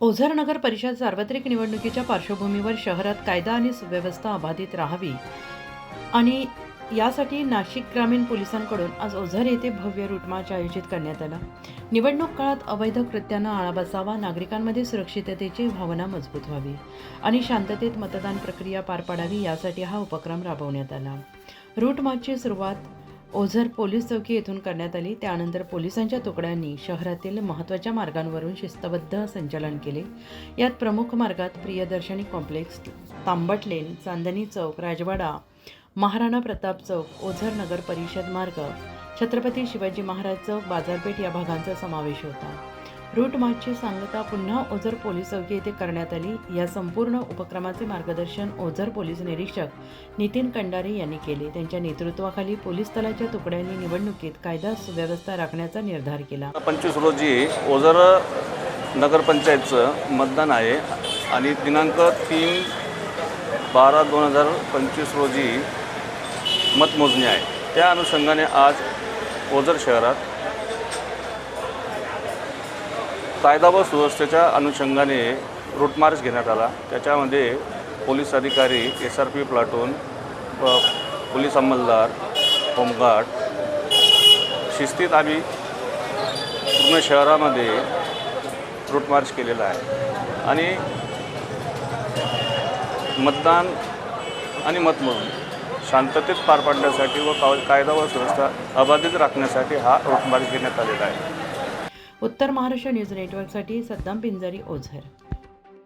ओझर नगर परिषद सार्वत्रिक निवडणुकीच्या पार्श्वभूमीवर शहरात कायदा आणि सुव्यवस्था अबाधित राहावी. आणि यासाठी नाशिक ग्रामीण पोलिसांकडून आज ओझर येथे भव्य रूटमार्च आयोजित करण्यात आला. निवडणूक काळात अवैध कृत्यांना आळा बसावा नागरिकांमध्ये सुरक्षिततेची भावना मजबूत व्हावी आणि शांततेत मतदान प्रक्रिया पार पाडावी यासाठी हा उपक्रम राबवण्यात आला. रूट मार्चची सुरुवात ओझर पोलीस चौकी येथून करण्यात आली. त्यानंतर पोलिसांच्या तुकड्यांनी शहरातील महत्त्वाच्या मार्गांवरून शिस्तबद्ध संचलन केले. यात प्रमुख मार्गात प्रियदर्शनी कॉम्प्लेक्स तांबट लेन चांदणी चौक राजवाडा महाराणा प्रताप चौक ओझर नगर परिषद मार्ग छत्रपती शिवाजी महाराज चौक बाजारपेठ या भागांचा समावेश होता. रूट मार्चची सांगता पुन्हा ओझर पोलीस चौकी येथे करण्यात आली. या संपूर्ण उपक्रमाचे मार्गदर्शन ओझर पोलीस निरीक्षक नितीन कंडारे यांनी केले. त्यांच्या नेतृत्वाखाली पोलीस दलाच्या तुकड्यांनी निवडणुकीत कायदा सुव्यवस्था राखण्याचा निर्धार केला. पंचवीस रोजी ओझर नगरपंचायतचं मतदान आहे आणि दिनांक तीन बारा दोन हजार पंचवीस रोजी मतमोजणी आहे. त्या अनुषंगाने आज ओझर शहरात कायदा व सुव्यवस्थेच्या अनुषंगाने रूटमार्च घेण्यात आला. त्याच्यामध्ये पोलीस अधिकारी S R P platoon police अंमलदार home guard शिस्तीत आम्ही पूर्ण शहरामध्ये रूटमार्च केलेला आहे. आणि मतदान आणि मतमोजणी शांततेत पार पाडण्यासाठी व काव- कायदा व सुव्यवस्था अबाधित राखण्यासाठी हा रूटमार्च घेण्यात आलेला आहे. उत्तर महाराष्ट्र न्यूज नेटवर्कसाठी सद्दाम पिंजरी ओझर.